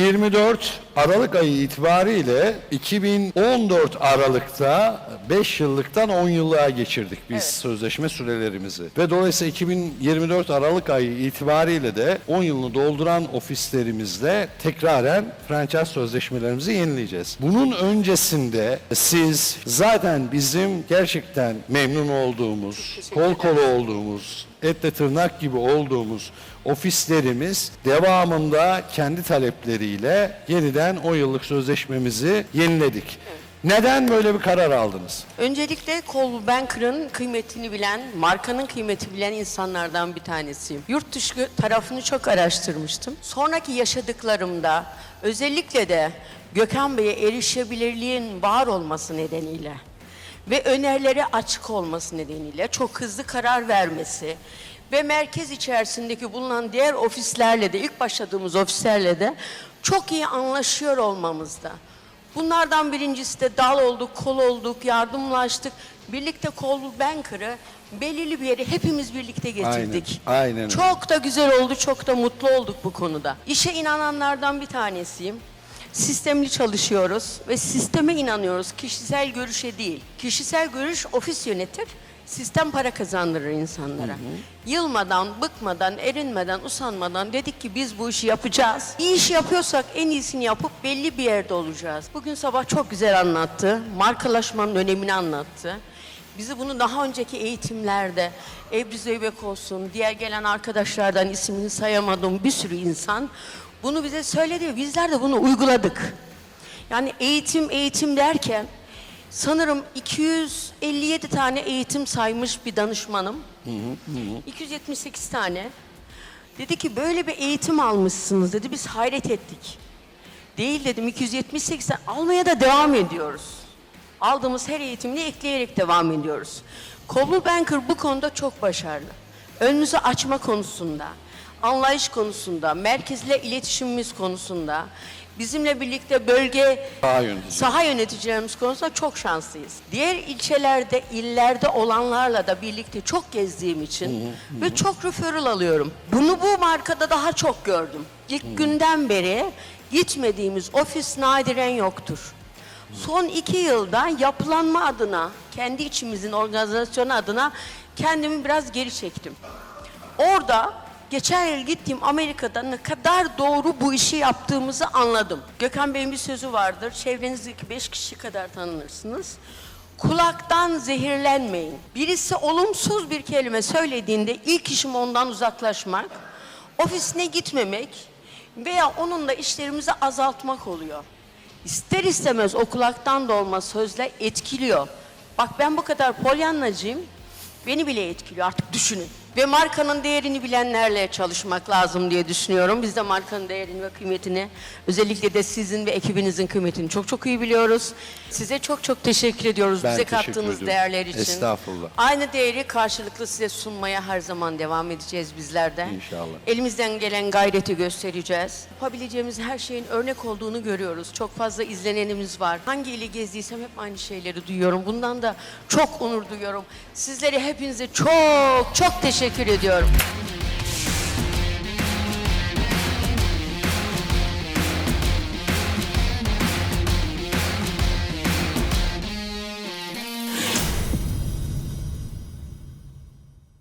2024 Aralık ayı itibariyle 2014 Aralık'ta 5 yıllıktan 10 yıllığa geçirdik biz sözleşme sürelerimizi. Ve dolayısıyla 2024 Aralık ayı itibariyle de 10 yılını dolduran ofislerimizde tekraren franchise sözleşmelerimizi yenileyeceğiz. Bunun öncesinde siz zaten bizim gerçekten memnun olduğumuz, kol kola olduğumuz, etle tırnak gibi olduğumuz ofislerimiz devamında kendi talepleriyle yeniden o yıllık sözleşmemizi yeniledik. Neden böyle bir karar aldınız? Öncelikle Cole Banker'ın kıymetini bilen, markanın kıymeti bilen insanlardan bir tanesiyim. Yurt dışı tarafını çok araştırmıştım. Sonraki yaşadıklarımda özellikle de Gökhan Bey'e erişebilirliğin var olması nedeniyle ve önerileri açık olması nedeniyle çok hızlı karar vermesi ve merkez içerisindeki bulunan diğer ofislerle de ilk başladığımız ofislerle de çok iyi anlaşıyor olmamızda. Bunlardan birincisi de dal olduk, kol olduk, yardımlaştık. Birlikte kol banker'ı belirli bir yere hepimiz birlikte getirdik. Aynen, aynen. Çok da güzel oldu, çok da mutlu olduk bu konuda. İşe inananlardan bir tanesiyim. Sistemli çalışıyoruz ve sisteme inanıyoruz. Kişisel görüşe değil. Kişisel görüş ofis yönetir. Sistem para kazandırır insanlara. Yılmadan, bıkmadan, erinmeden, usanmadan dedik ki biz bu işi yapacağız. İyi iş yapıyorsak en iyisini yapıp belli bir yerde olacağız. Bugün sabah çok güzel anlattı. Markalaşmanın önemini anlattı. Bizi bunu daha önceki eğitimlerde Ebru Zeybek olsun, diğer gelen arkadaşlardan ismini sayamadığım bir sürü insan bunu bize söyledi bizler de bunu uyguladık. Yani eğitim eğitim derken sanırım 257 tane eğitim saymış bir danışmanım. 278 tane. Dedi ki böyle bir eğitim almışsınız dedi. Biz hayret ettik. Değil dedim 278 tane almaya da devam ediyoruz. Aldığımız her eğitimle ekleyerek devam ediyoruz. Coldwell Banker bu konuda çok başarılı. Önümüzü açma konusunda, anlayış konusunda, merkezle iletişimimiz konusunda, bizimle birlikte bölge Saha yönetici. saha yöneticilerimiz konusunda çok şanslıyız. Diğer ilçelerde, illerde olanlarla da birlikte çok gezdiğim için ve çok referral alıyorum. Bunu bu markada daha çok gördüm. İlk günden beri gitmediğimiz ofis nadiren yoktur. Son iki yılda yapılanma adına, kendi içimizin organizasyonu adına kendimi biraz geri çektim. Orada geçen yıl gittiğim Amerika'da ne kadar doğru bu işi yaptığımızı anladım. Gökhan Bey'in bir sözü vardır. Çevrenizdeki beş kişi kadar tanınırsınız. Kulaktan zehirlenmeyin. Birisi olumsuz bir kelime söylediğinde ilk işim ondan uzaklaşmak, ofisine gitmemek veya onunla işlerimizi azaltmak oluyor. İster istemez o kulaktan dolma sözler etkiliyor. Bak ben bu kadar polyanlacıyım. Beni bile etkiliyor artık düşünün. Ve markanın değerini bilenlerle çalışmak lazım diye düşünüyorum. Biz de markanın değerini ve kıymetini özellikle de sizin ve ekibinizin kıymetini çok çok iyi biliyoruz. Size çok çok teşekkür ediyoruz Ben bize teşekkür kattığınız ediyorum. değerler için. Estağfurullah. Aynı değeri karşılıklı size sunmaya her zaman devam edeceğiz bizler de. İnşallah. Elimizden gelen gayreti göstereceğiz. Yapabileceğimiz her şeyin örnek olduğunu görüyoruz. Çok fazla izlenenimiz var. Hangi ili gezdiysem hep aynı şeyleri duyuyorum. Bundan da çok onur duyuyorum. Sizlere hepinize çok çok teşekkür ediyorum.